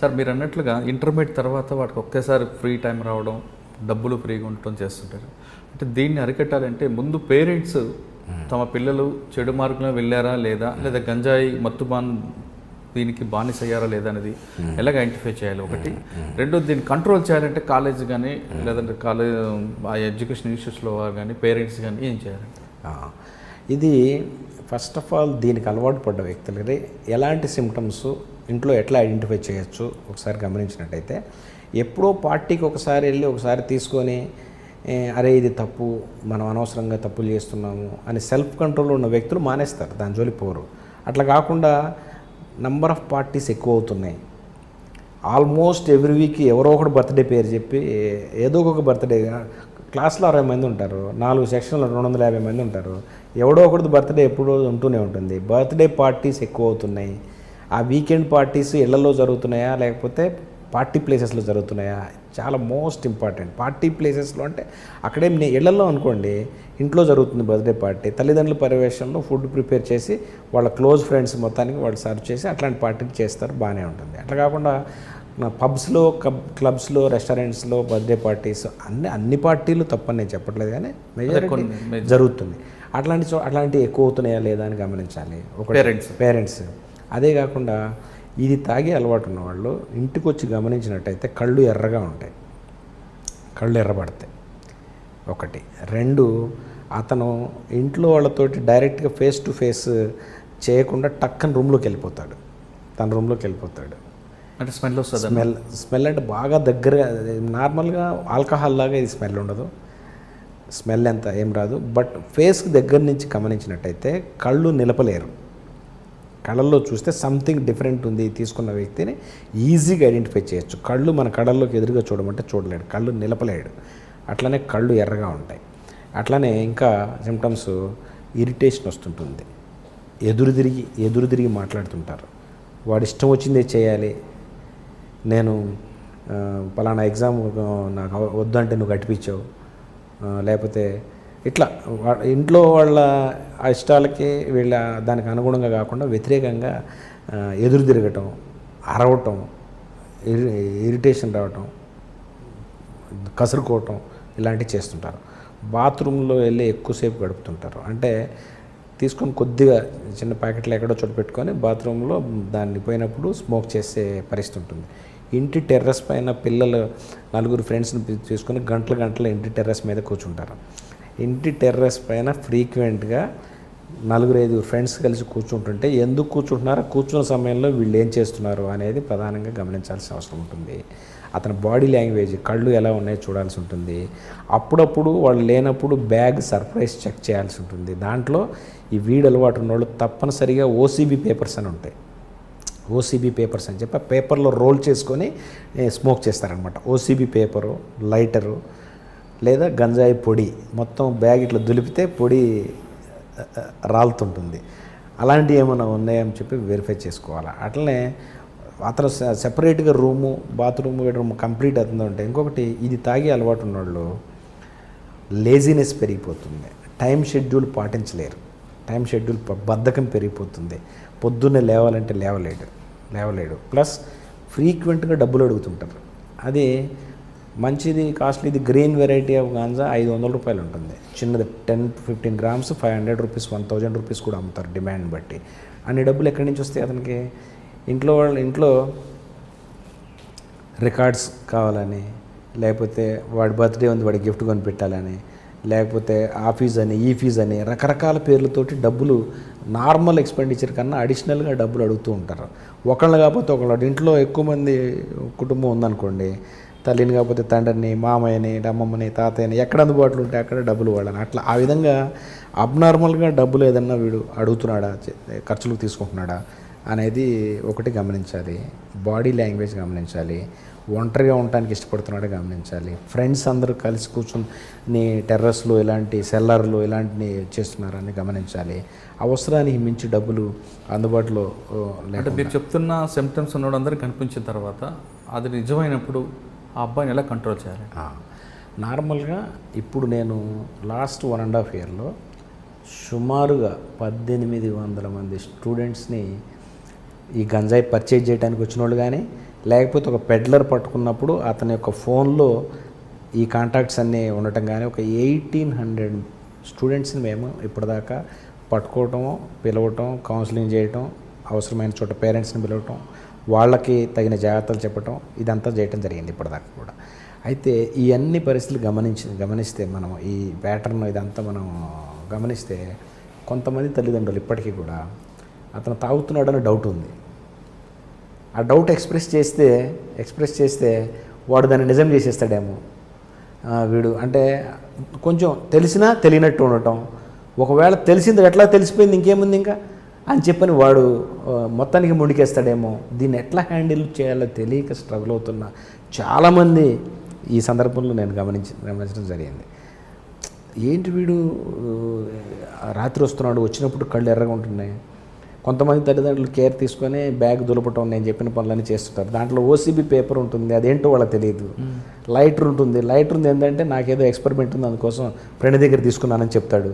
Sir మీరు అన్నట్లుగా intermediate తర్వాత వాటికి ఒకేసారి ఫ్రీ టైం రావడం డబ్బులు ఫ్రీగా ఉండటం చేస్తుంటారు. అంటే దీన్ని అరికట్టాలంటే ముందు పేరెంట్స్ తమ పిల్లలు చెడు మార్గంలో వెళ్ళారా లేదా లేదా గంజాయి మత్తుబాన్ దీనికి బానిస అయ్యారా లేదా అనేది ఎలాగ ఐడెంటిఫై చేయాలి? ఒకటి. రెండోది దీన్ని కంట్రోల్ చేయాలంటే కాలేజ్ కానీ లేదంటే కాలేజ్ ఆ ఎడ్యుకేషన్ ఇన్స్టిట్యూట్స్లో కానీ పేరెంట్స్ కానీ ఏం చేయాలి? ఇది ఫస్ట్ ఆఫ్ ఆల్ దీనికి అలవాటు పడ్డ వ్యక్తులకి ఎలాంటి సిమ్టమ్స్ ఇంట్లో ఎట్లా ఐడెంటిఫై చేయొచ్చు? ఒకసారి గమనించినట్టయితే ఎప్పుడో పార్టీకి ఒకసారి వెళ్ళి ఒకసారి తీసుకొని అరే ఇది తప్పు మనం అనవసరంగా తప్పులు చేస్తున్నాము అని సెల్ఫ్ కంట్రోల్ ఉన్న వ్యక్తులు మానేస్తారు. దాని జోలి పోరు. అట్లా కాకుండా నంబర్ ఆఫ్ పార్టీస్ ఎక్కువ అవుతున్నాయి ఆల్మోస్ట్ ఎవ్రీ వీక్ ఎవరో ఒకటి బర్త్డే పేరు చెప్పి ఏదో ఒక బర్త్డే క్లాస్లో అరవై మంది ఉంటారు. నాలుగు సెక్షన్లో రెండు వందల యాభై మంది ఉంటారు. ఎవడో ఒకటి బర్త్డే ఎప్పుడో ఉంటూనే ఉంటుంది. బర్త్డే పార్టీస్ ఎక్కువ అవుతున్నాయి ఆ వీకెండ్ పార్టీస్ ఇళ్ళలో జరుగుతున్నాయా? లేకపోతే పార్టీ ప్లేసెస్లో జరుగుతున్నాయా? చాలా మోస్ట్ ఇంపార్టెంట్. పార్టీ ప్లేసెస్లో అంటే అక్కడేం నే- ఇళ్ళలో అనుకోండి ఇంట్లో జరుగుతుంది బర్త్డే పార్టీ. తల్లిదండ్రుల పర్యవేక్షణలో ఫుడ్ ప్రిపేర్ చేసి వాళ్ళ క్లోజ్ ఫ్రెండ్స్ మొత్తానికి వాళ్ళు సర్వ్ చేసి అట్లాంటి పార్టీలు చేస్తారు బాగానే ఉంటుంది. అట్లా కాకుండా పబ్స్లో కబ్ క్లబ్స్లో రెస్టారెంట్స్లో బర్త్డే పార్టీస్ అన్ని అన్ని పార్టీలు తప్పని నేను చెప్పట్లేదు కానీ మెజారిటీ జరుగుతుంది. అట్లాంటి అట్లాంటివి ఎక్కువ అవుతున్నాయా లేదా అని గమనించాలి. ఒక Parents. పేరెంట్స్ అదే కాకుండా ఇది తాగే అలవాటు ఉన్న వాళ్ళు ఇంటికి వచ్చి గమనించినట్టయితే కళ్ళు ఎర్రగా ఉంటాయి. కళ్ళు ఎర్రబడతాయి. ఒకటి. రెండు అతను ఇంట్లో వాళ్ళతోటి డైరెక్ట్గా ఫేస్ టు ఫేస్ చేయకుండా టక్కన రూమ్లోకి వెళ్ళిపోతాడు. తన రూమ్లోకి వెళ్ళిపోతాడు. అంటే స్మెల్ వస్తుంది? స్మెల్ స్మెల్ అంటే బాగా దగ్గర నార్మల్గా ఆల్కహాల్ లాగా ఇది స్మెల్ ఉండదు. స్మెల్ ఎంత ఏం రాదు. బట్ ఫేస్కి దగ్గర నుంచి గమనించినట్టయితే కళ్ళు నిలపలేరు. కళల్లో చూస్తే సంథింగ్ డిఫరెంట్ ఉంది తీసుకున్న వ్యక్తిని ఈజీగా ఐడెంటిఫై చేయొచ్చు. కళ్ళు మన కళ్ళల్లోకి ఎదురుగా చూడమంటే చూడలేడు. కళ్ళు నిలపలేడు. అట్లనే కళ్ళు ఎర్రగా ఉంటాయి. అట్లనే ఇంకా సిమ్టమ్స్ ఇరిటేషన్ వస్తుంటుంది. ఎదురు తిరిగి ఎదురు తిరిగి మాట్లాడుతుంటారు. వాడు ఇష్టం వచ్చిందే చేయాలి. నేను పలానా ఎగ్జామ్ నాకు వద్దంటే నువ్వు కట్టిపించావు లేకపోతే ఇట్లా ఇంట్లో వాళ్ళ ఇష్టాలకి వీళ్ళ దానికి అనుగుణంగా కాకుండా వ్యతిరేకంగా ఎదురు తిరగటం అరవటం ఇరిటేషన్ రావటం కసురుకోవటం ఇలాంటివి చేస్తుంటారు. బాత్రూంలో వెళ్ళి ఎక్కువసేపు గడుపుతుంటారు. అంటే తీసుకొని కొద్దిగా చిన్న ప్యాకెట్లు ఎక్కడో చోటు పెట్టుకొని బాత్రూంలో దాన్ని పోయినప్పుడు స్మోక్ చేసే పరిస్థితి ఉంటుంది. ఇంటి టెర్రస్ పైన పిల్లలు నలుగురు ఫ్రెండ్స్ని తీసుకొని గంటల గంటల ఇంటి టెర్రస్ మీద కూర్చుంటారు. ఇంటి టెర్రస్ పైన ఫ్రీక్వెంట్గా నలుగురు ఐదుగురు ఫ్రెండ్స్ కలిసి కూర్చుంటుంటే ఎందుకు కూర్చుంటున్నారో? కూర్చున్న సమయంలో వీళ్ళు ఏం చేస్తున్నారు అనేది ప్రధానంగా గమనించాల్సిన అవసరం ఉంటుంది. అతని బాడీ లాంగ్వేజ్ కళ్ళు ఎలా ఉన్నాయో చూడాల్సి ఉంటుంది. అప్పుడప్పుడు వాళ్ళు లేనప్పుడు బ్యాగ్ సర్ప్రైజ్ చెక్ చేయాల్సి ఉంటుంది. దాంట్లో ఈ వీడు అలవాటు ఉన్నోళ్ళు తప్పనిసరిగా ఓసీబీ పేపర్స్ అని ఉంటాయి. ఓసీబీ పేపర్స్ అని చెప్పి ఆ పేపర్లో రోల్ చేసుకొని స్మోక్ చేస్తారనమాట ఓసీబీ పేపరు లైటరు లేదా గంజాయి పొడి మొత్తం బ్యాగ్ ఇట్లా దులిపితే పొడి రాలుతుంటుంది. అలాంటివి ఏమైనా ఉన్నాయని చెప్పి వెరిఫై చేసుకోవాలి? అట్లనే అతను సెపరేట్గా రూము బాత్రూమ్ బెడ్రూమ్ కంప్లీట్ అవుతుందంటే ఇంకొకటి ఇది తాగే అలవాటు ఉన్నోళ్ళు లేజినెస్ పెరిగిపోతుంది. టైం షెడ్యూల్ పాటించలేరు. టైం షెడ్యూల్ బద్ధకం పెరిగిపోతుంది. పొద్దున్నే లేవాలంటే లేవలేడు లేవలేడు. ప్లస్ ఫ్రీక్వెంట్గా డబ్బులు అడుగుతుంటారు. అది మంచిది కాస్ట్లీది గ్రీన్ వెరైటీ ఆఫ్ గాంజా ఐదు వందల రూపాయలు ఉంటుంది. చిన్నది ten fifteen grams five hundred rupees one thousand rupees కూడా అమ్ముతారు డిమాండ్ బట్టి. అన్ని డబ్బులు ఎక్కడి నుంచి వస్తాయి అతనికి? ఇంట్లో వాళ్ళ ఇంట్లో రికార్డ్స్ కావాలని లేకపోతే వాడి బర్త్డే ఉంది వాడి గిఫ్ట్ కొని పెట్టాలని లేకపోతే ఆ ఫీజ్ అని ఈ ఫీజ్ అని రకరకాల పేర్లతోటి డబ్బులు నార్మల్ ఎక్స్పెండిచర్ కన్నా అడిషనల్గా డబ్బులు అడుగుతూ ఉంటారు. ఒకళ్ళు కాకపోతే ఒకళ్ళు ఇంట్లో ఎక్కువ మంది కుటుంబం ఉందనుకోండి తల్లిని కాకపోతే తండ్రిని మామయ్యని అమ్మమ్మని తాతయ్యని ఎక్కడ అందుబాటులో ఉంటే అక్కడ డబ్బులు వాడాలి అట్లా ఆ విధంగా అబ్నార్మల్గా డబ్బులు ఏదన్నా వీడు అడుగుతున్నాడా ఖర్చులకు తీసుకుంటున్నాడా అనేది ఒకటి గమనించాలి. బాడీ లాంగ్వేజ్ గమనించాలి. ఒంటరిగా ఉండటానికి ఇష్టపడుతున్నాడు గమనించాలి. ఫ్రెండ్స్ అందరూ కలిసి కూర్చుని టెర్రస్లో ఇలాంటి సెల్లర్లు ఇలాంటివి చేస్తున్నారని గమనించాలి. అవసరానికి మించి డబ్బులు అందుబాటులో అంటే మీరు చెప్తున్న సిమ్టమ్స్ ఉన్నవాడు అందరికి కనిపించిన తర్వాత అది నిజమైనప్పుడు ఆ అబ్బాయిని ఎలా కంట్రోల్ చేయాలి? నార్మల్గా ఇప్పుడు నేను లాస్ట్ వన్ అండ్ హాఫ్ ఇయర్లో సుమారుగా పద్దెనిమిది వందల మంది స్టూడెంట్స్ని ఈ గంజాయి పర్చేజ్ చేయడానికి వచ్చిన వాళ్ళు కానీ లేకపోతే ఒక పెడ్లర్ పట్టుకున్నప్పుడు అతని యొక్క ఫోన్లో ఈ కాంటాక్ట్స్ అన్నీ ఉండటం కానీ ఒక ఎయిటీన్ హండ్రెడ్ స్టూడెంట్స్ని మేము ఇప్పటిదాకా పట్టుకోవటం పిలవటం కౌన్సిలింగ్ చేయటం అవసరమైన చోట పేరెంట్స్ని పిలవటం వాళ్ళకి తగిన జాగ్రత్తలు చెప్పటం ఇదంతా చేయటం జరిగింది ఇప్పటిదాకా కూడా. అయితే ఈ అన్ని పరిస్థితులు గమనించి గమనిస్తే మనం ఈ ప్యాటర్న్ ఇదంతా మనం గమనిస్తే కొంతమంది తల్లిదండ్రులు ఇప్పటికీ కూడా అతను తాగుతున్నాడని డౌట్ ఉంది. ఆ డౌట్ ఎక్స్ప్రెస్ చేస్తే ఎక్స్ప్రెస్ చేస్తే వాడు దాన్ని నిజం చేసేస్తాడేమో. వీడు అంటే కొంచెం తెలిసినా తెలియనట్టు ఉండటం ఒకవేళ తెలిసింది ఎట్లా తెలిసిపోయింది ఇంకేముంది ఇంకా? అని చెప్పని వాడు మొత్తానికి ముడికేస్తాడేమో దీన్ని ఎట్లా హ్యాండిల్ చేయాలో తెలియక స్ట్రగుల్ అవుతున్న. చాలామంది ఈ సందర్భంలో నేను గమనించి గమనించడం జరిగింది. ఏంటి వీడు రాత్రి వస్తున్నాడు వచ్చినప్పుడు కళ్ళు ఎర్రగా ఉంటున్నాయి. కొంతమంది తల్లిదండ్రులు కేర్ తీసుకొని బ్యాగ్ దులపటం నేను చెప్పిన పనులన్నీ చేస్తుంటారు. దాంట్లో ఓసీబీ పేపర్ ఉంటుంది అదేంటో వాళ్ళకి తెలియదు. లైటర్ ఉంటుంది. లైటర్ ఉంది ఏంటంటే నాకేదో ఎక్స్పెరిమెంట్ ఉంది అందుకోసం ఫ్రెండ్ దగ్గర తీసుకున్నానని చెప్తాడు.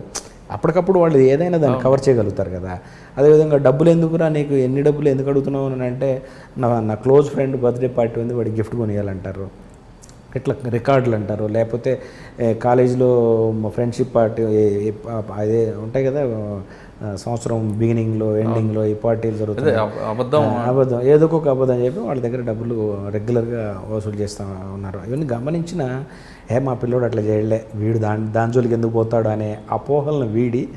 అప్పటికప్పుడు వాళ్ళు ఏదైనా దాన్ని కవర్ చేయగలుగుతారు కదా. అదేవిధంగా డబ్బులు ఎందుకురా నీకు? ఎన్ని డబ్బులు ఎందుకు అడుగుతున్నావు అని అంటే నా నా క్లోజ్ ఫ్రెండ్ బర్త్డే పార్టీ ఉంది వాడికి గిఫ్ట్ కొనియాలంటారు. ఇట్లా రికార్డులు అంటారు. లేకపోతే కాలేజీలో మా ఫ్రెండ్షిప్ పార్టీ అదే ఉంటాయి కదా సంవత్సరం బిగినింగ్లో ఎండింగ్లో ఈ పార్టీలు అబ- అబద్ధం అబద్ధం. ఏదో ఒక అబద్ధం చెప్పి వాళ్ళ దగ్గర డబ్బులు రెగ్యులర్గా వసూలు చేస్తూ ఉన్నారు. ఇవన్నీ గమనించిన ఏ మా పిల్లోడు అట్లా చేయలే. వీడు దాని దాని జోలికి ఎందుకు పోతాడు? అనే అపోహలను వీడి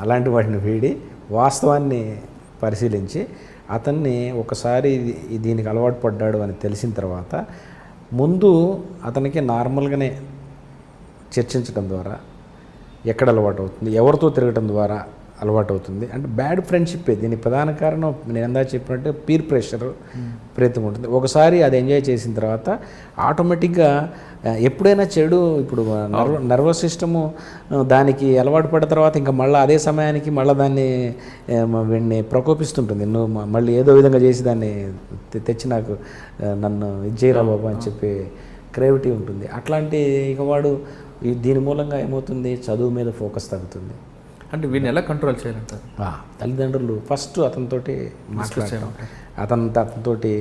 అలాంటి వాటిని వీడి వాస్తవాన్ని పరిశీలించి అతన్ని ఒకసారి దీనికి అలవాటు పడ్డాడు అని తెలిసిన తర్వాత ముందు అతనికి నార్మల్గానే చర్చించడం ద్వారా ఎక్కడ అలవాటు అవుతుంది ఎవరితో తిరగటం ద్వారా అలవాటు అవుతుంది అంటే బ్యాడ్ ఫ్రెండ్షిప్ దీనికి ప్రధాన కారణం నేను ఎందా చెప్పినట్టు పీర్ ప్రెషర్ ప్రేతం ఉంటుంది. ఒకసారి అది ఎంజాయ్ చేసిన తర్వాత ఆటోమేటిక్గా ఎప్పుడైనా చెడు ఇప్పుడు నర్వ నర్వస్ సిస్టము దానికి అలవాటు పడిన తర్వాత ఇంకా మళ్ళీ అదే సమయానికి మళ్ళీ దాన్ని వీడిని ప్రకోపిస్తుంటుంది. నువ్వు మళ్ళీ ఏదో విధంగా చేసి దాన్ని తెచ్చి నాకు నన్ను ఇది చేయరా బాబు అని చెప్పి క్రేవిటీ ఉంటుంది. అట్లాంటి ఇక వాడు దీని మూలంగా ఏమవుతుంది? చదువు మీద ఫోకస్ తగ్గుతుంది. అంటే వీడిని ఎలా కంట్రోల్ చేయాలంటారు? తల్లిదండ్రులు ఫస్ట్ అతనితోటి మాట్లాడటం అతను అతనితోటి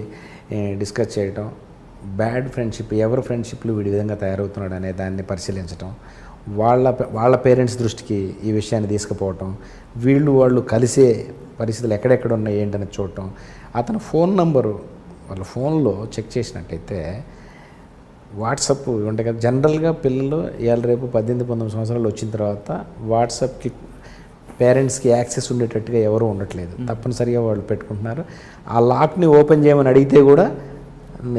డిస్కస్ చేయటం బ్యాడ్ ఫ్రెండ్షిప్ ఎవరి ఫ్రెండ్షిప్లు వీడి విధంగా తయారవుతున్నాడు అనే దాన్ని పరిశీలించటం వాళ్ళ వాళ్ళ పేరెంట్స్ దృష్టికి ఈ విషయాన్ని తీసుకుపోవటం వీళ్ళు వాళ్ళు కలిసే పరిస్థితులు ఎక్కడెక్కడ ఉన్నాయి ఏంటని చూడటం అతని ఫోన్ నంబరు వాళ్ళ ఫోన్లో చెక్ చేసినట్టయితే వాట్సప్ ఉంటాయి కదా జనరల్గా పిల్లలు ఇవాళ రేపు పద్దెనిమిది పంతొమ్మిది సంవత్సరాలు వచ్చిన తర్వాత వాట్సాప్కి పేరెంట్స్కి యాక్సెస్ ఉండేటట్టుగా ఎవరు ఉండట్లేదు. తప్పనిసరిగా వాళ్ళు పెట్టుకుంటున్నారు. ఆ లాక్ని ఓపెన్ చేయమని అడిగితే కూడా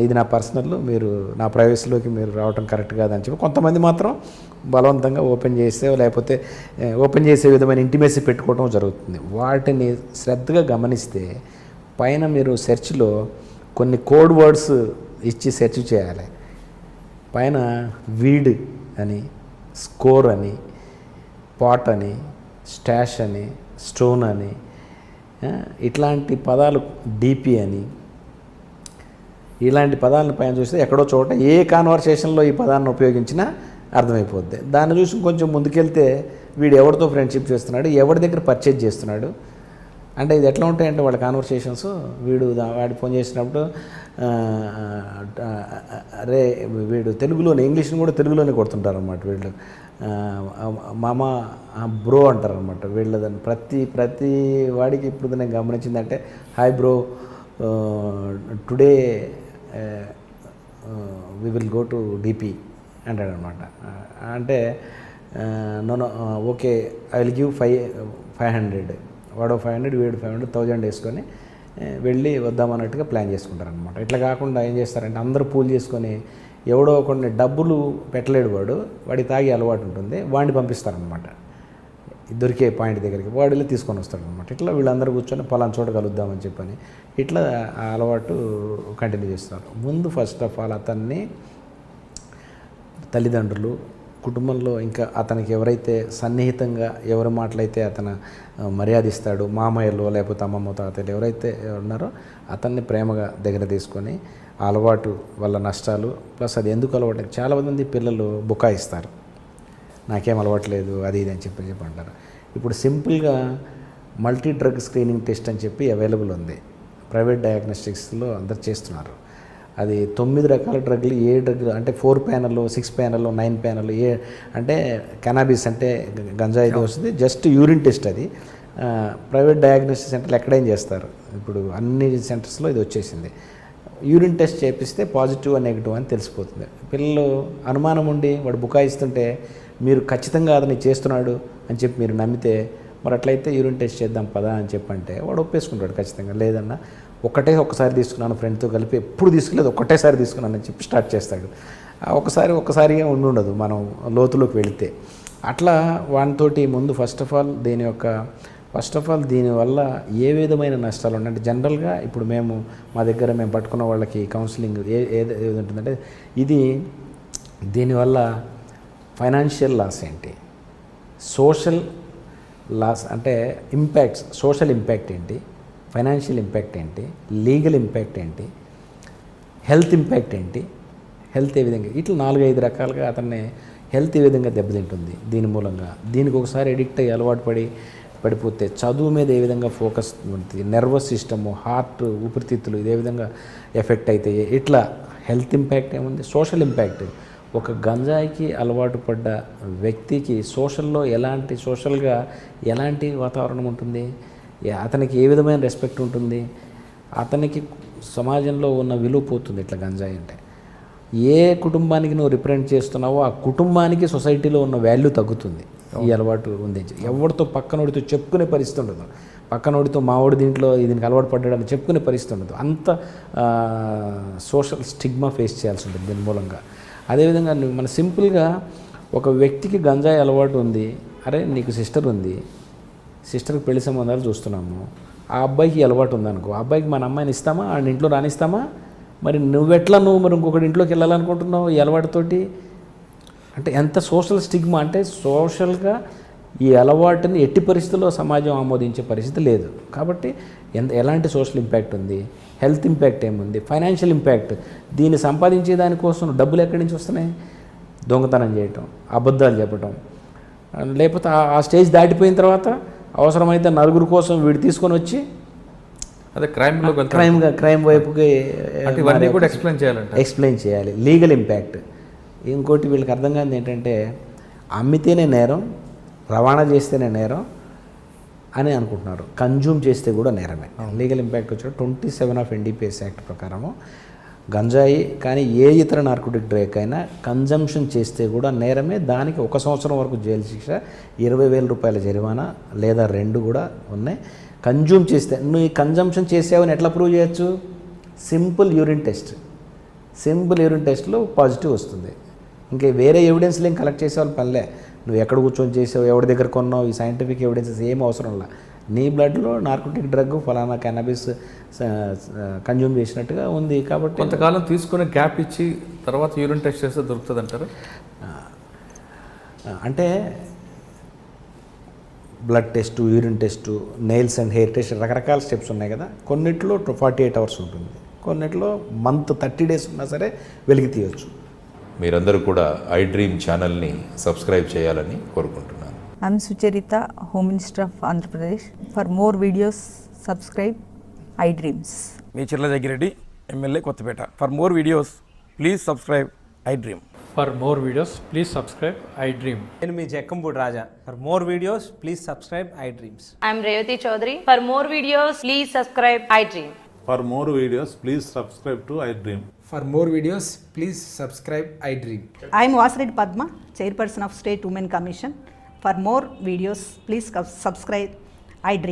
ఇది నా పర్సనల్ మీరు నా ప్రైవసీలోకి మీరు రావటం కరెక్ట్ కాదని చెప్పి కొంతమంది మాత్రం బలవంతంగా ఓపెన్ చేస్తే లేకపోతే ఓపెన్ చేసే విధమైన ఇంటిమేసీ పెట్టుకోవడం జరుగుతుంది. వాటిని శ్రద్ధగా గమనిస్తే పైన మీరు సెర్చ్లో కొన్ని కోడ్ వర్డ్స్ ఇచ్చి సెర్చ్ చేయాలి. పైన వీడ్ అని స్కోర్ అని పాట్ అని స్టాష్ అని స్టోన్ అని ఇట్లాంటి పదాలు డిపి అని. ఇలాంటి పదాలను పైన చూస్తే ఎక్కడో చోట ఏ కాన్వర్సేషన్లో ఈ పదాన్ని ఉపయోగించినా అర్థమైపోద్ది. దాన్ని చూసి కొంచెం ముందుకెళ్తే వీడు ఎవరితో ఫ్రెండ్షిప్ చేస్తున్నాడు ఎవరి దగ్గర పర్చేజ్ చేస్తున్నాడు అంటే ఇది ఎట్లా ఉంటాయంటే వాళ్ళ కాన్వర్సేషన్స్ వీడు వాడి వాడు ఫోన్ చేసినప్పుడు అరే వీడు తెలుగులోనే ఇంగ్లీష్ని కూడా తెలుగులోనే కొడుతుంటారు అనమాట వీళ్ళు మామ బ్రో అంటారు అనమాట వీళ్ళ దాన్ని. ప్రతి ప్రతి వాడికి ఇప్పుడు నేను గమనించిందంటే hi bro today we will go to DP అంటాడు అనమాట అంటే no okay I will give five five hundred వాడు ఫైవ్ హండ్రెడ్ వీడు ఫైవ్ హండ్రెడ్ థౌజండ్ వేసుకొని వెళ్ళి వద్దామన్నట్టుగా ప్లాన్ చేసుకుంటారు అనమాట ఇట్లా కాకుండా ఏం చేస్తారంటే అందరూ పూల్ చేసుకొని ఎవడో కొన్ని డబ్బులు పెట్టలేడు వాడు వాడికి తాగే అలవాటు ఉంటుంది వాడిని పంపిస్తారనమాట దొరికే పాయింట్ దగ్గరికి వాడు వెళ్ళి తీసుకొని వస్తాడు అనమాట ఇట్లా వీళ్ళందరూ కూర్చొని పలానా చోట కలుద్దామని చెప్పని ఇట్లా ఆ అలవాటు కంటిన్యూ చేస్తారు. ముందు ఫస్ట్ ఆఫ్ ఆల్ అతన్ని తల్లిదండ్రులు కుటుంబంలో ఇంకా అతనికి ఎవరైతే సన్నిహితంగా ఎవరి మాటలైతే అతను మర్యాదిస్తాడు మామయ్యలు లేకపోతే అమ్మమ్మ తాతయ్యలు ఎవరైతే ఉన్నారో అతన్ని ప్రేమగా దగ్గర తీసుకొని ఆ అలవాటు వల్ల నష్టాలు ప్లస్ అది ఎందుకు అలవాటు చాలామంది పిల్లలు బుకాయిస్తారు. నాకేం అలవాట్లేదు అది ఇది అని చెప్పి చెప్పి అంటారు. ఇప్పుడు సింపుల్గా మల్టీ డ్రగ్ స్క్రీనింగ్ టెస్ట్ అని చెప్పి అవైలబుల్ ఉంది. ప్రైవేట్ డయాగ్నోస్టిక్స్లో అందరు చేస్తున్నారు. అది తొమ్మిది రకాల డ్రగ్లు ఏ డ్రగ్లు అంటే four panel six panel nine panel ఏ అంటే కెనాబిస్ అంటే గంజాయి వస్తుంది జస్ట్ యూరిన్ టెస్ట్ అది. ప్రైవేట్ డయాగ్నోస్టిక్ సెంటర్లు ఎక్కడేం చేస్తారు. ఇప్పుడు అన్ని సెంటర్స్లో ఇది వచ్చేసింది. యూరిన్ టెస్ట్ చేపిస్తే పాజిటివ్ నెగిటివ్ అని తెలిసిపోతుంది. పిల్లలు అనుమానం ఉండి వాడు బుకాయిస్తుంటే మీరు ఖచ్చితంగా అతను చేస్తున్నాడు అని చెప్పి మీరు నమ్మితే మరి అట్లయితే యూరిన్ టెస్ట్ చేద్దాం పదా అని చెప్పంటే వాడు ఒప్పేసుకుంటాడు ఖచ్చితంగా. లేదన్నా ఒకటే ఒకసారి తీసుకున్నాను ఫ్రెండ్తో కలిపి ఎప్పుడు తీసుకోలేదు ఒకటేసారి తీసుకున్నాను అని చెప్పి స్టార్ట్ చేస్తాడు. ఒకసారి ఒకసారిగా ఉండి ఉండదు మనం లోతులోకి వెళితే. అట్లా వానితోటి ముందు ఫస్ట్ ఆఫ్ ఆల్ దీని యొక్క ఫస్ట్ ఆఫ్ ఆల్ దీనివల్ల ఏ విధమైన నష్టాలు ఉన్నాయంటే జనరల్గా ఇప్పుడు మేము మా దగ్గర మేము పట్టుకున్న వాళ్ళకి కౌన్సిలింగ్ ఏ ఏది ఏది ఉంటుందంటే ఇది దీనివల్ల ఫైనాన్షియల్ లాస్ ఏంటి? సోషల్ లాస్ అంటే ఇంపాక్ట్స్ సోషల్ ఇంపాక్ట్ ఏంటి? ఫైనాన్షియల్ ఇంపాక్ట్ ఏంటి? లీగల్ ఇంపాక్ట్ ఏంటి? హెల్త్ ఇంపాక్ట్ ఏంటి? హెల్త్ ఏ విధంగా? ఇట్లా నాలుగు ఐదు రకాలుగా అతన్ని హెల్త్ ఏ విధంగా దెబ్బతింటుంది దీని మూలంగా. దీనికి ఒకసారి ఎడిక్ట్ అయ్యి అలవాటు పడి పడిపోతే చదువు మీద ఏ విధంగా ఫోకస్ ఉంటుంది? నర్వస్ సిస్టము హార్ట్ ఊపిరితిత్తులు ఇదే విధంగా ఎఫెక్ట్ అవుతాయి ఇట్లా హెల్త్ ఇంపాక్ట్ ఏముంది? Social impact. ఒక గంజాయికి అలవాటు పడ్డ వ్యక్తికి సోషల్లో ఎలాంటి సోషల్గా ఎలాంటి వాతావరణం ఉంటుంది? అతనికి ఏ విధమైన రెస్పెక్ట్ ఉంటుంది? అతనికి సమాజంలో ఉన్న విలువ పోతుంది ఇట్లా గంజాయి అంటే. ఏ కుటుంబానికి నువ్వు రిప్రజెంట్ చేస్తున్నావో ఆ కుటుంబానికి సొసైటీలో ఉన్న వాల్యూ తగ్గుతుంది. ఈ అలవాటు ఉంది. ఎవరితో పక్కనోడితో చెప్పుకునే పరిస్థితి ఉండదు. పక్కనోడితో మావాడు దీంట్లో దీనికి అలవాటు పడ్డాడని చెప్పుకునే పరిస్థితి ఉండదు. అంత సోషల్ స్టిగ్మా ఫేస్ చేయాల్సి ఉంటుంది దీని మూలంగా. అదేవిధంగా మన సింపుల్గా ఒక వ్యక్తికి గంజాయి అలవాటు ఉంది. అరే నీకు సిస్టర్ ఉంది. సిస్టర్కి పెళ్ళి సంబంధాలు చూస్తున్నాము. ఆ అబ్బాయికి అలవాటు ఉందనుకో. ఆ అబ్బాయికి మన అమ్మాయిని ఇస్తామా? ఆ ఇంట్లో రానిస్తామా? మరి నువ్వెట్లా నువ్వు మరి ఇంకొకటి ఇంట్లోకి వెళ్ళాలనుకుంటున్నావు ఈ అలవాటుతోటి? అంటే ఎంత సోషల్ స్టిగ్మా? అంటే సోషల్గా ఈ అలవాటుని ఎట్టి పరిస్థితుల్లో సమాజం ఆమోదించే పరిస్థితి లేదు. కాబట్టి ఎంత ఎలాంటి సోషల్ ఇంపాక్ట్ ఉంది? హెల్త్ ఇంపాక్ట్ ఏముంది? Financial impact. దీన్ని సంపాదించే దానికోసం డబ్బులు ఎక్కడి నుంచి వస్తున్నాయి? దొంగతనం చేయటం అబద్ధాలు చెప్పటం. లేకపోతే ఆ- ఆ స్టేజ్ దాటిపోయిన తర్వాత అవసరమైతే నలుగురు కోసం వీడు తీసుకొని వచ్చి అదే వెళ్తారు క్రైమ్ క్రైమ్ వైపుకి ఇవన్నీ కూడా ఎక్స్ప్లెయిన్ చేయాలంట. ఎక్స్ప్లెయిన్ చేయాలి. లీగల్ ఇంపాక్ట్ ఇంకోటి వీళ్ళకి అర్థం కానిది ఏంటంటే అమ్మితేనే నేరం రవాణా చేస్తేనే నేరం అని అనుకుంటున్నారు. కన్జ్యూమ్ చేస్తే కూడా నేరమే. లీగల్ ఇంపాక్ట్ వచ్చి twenty seven of NDPS act ప్రకారము గంజాయి కానీ ఏ ఇతర నార్కోటిక్ డ్రేక్ అయినా కన్జంప్షన్ చేస్తే కూడా నేరమే దానికి ఒక సంవత్సరం వరకు జైలు శిక్ష ఇరవై వేల రూపాయల జరిమానా లేదా రెండు కూడా ఉన్నాయి. కన్జ్యూమ్ చేస్తే నువ్వు ఈ కన్జంప్షన్ చేసావని ఎట్లా ప్రూవ్ చేయొచ్చు? Simple urine test simple urine టెస్ట్లో పాజిటివ్ వస్తుంది. ఇంకా వేరే ఎవిడెన్స్లు ఏం కలెక్ట్ చేసేవాళ్ళు పనిలే. నువ్వు ఎక్కడ కూర్చొని చేసావు ఎవరి దగ్గర కొన్నావు ఈ సైంటిఫిక్ ఎవిడెన్సెస్ ఏం అవసరం లేదు నీ బ్లడ్లో నార్కోటిక్ డ్రగ్ ఫలానా కెనబిస్ కన్జ్యూమ్ చేసినట్టుగా ఉంది కాబట్టి కొంతకాలం తీసుకునే గ్యాప్ ఇచ్చి తర్వాత యూరిన్ టెస్ట్ చేస్తే దొరుకుతుంది అంటారు అంటే blood test urine test nails and hair test రకరకాల స్టెప్స్ ఉన్నాయి కదా. కొన్నిట్లో ఫార్టీ ఎయిట్ అవర్స్ ఉంటుంది. కొన్నిట్లో మంత్ థర్టీ డేస్ ఉన్నా సరే వెలికి తీయొచ్చు. మీరందరూ కూడా ఐ డ్రీమ్ ఛానల్ని సబ్స్క్రైబ్ చేయాలని కోరుకుంటున్నాను I'm Sucharita, Home Minister of Andhra Pradesh. For more videos, subscribe iDreams. Me Chirla Jaggireddy MLA Kothapeta for more videos please subscribe I dream For more videos, please subscribe I Dream. నేను మీ Jakkampudi Raja for more videos please subscribe I dreams I'm Revati Chaudhary. For more videos, please subscribe iDream. For more videos, please subscribe to iDream. For more videos, please subscribe iDream. I am Vasireddy Padma, Chairperson of State Women Commission. For more videos, please subscribe iDream.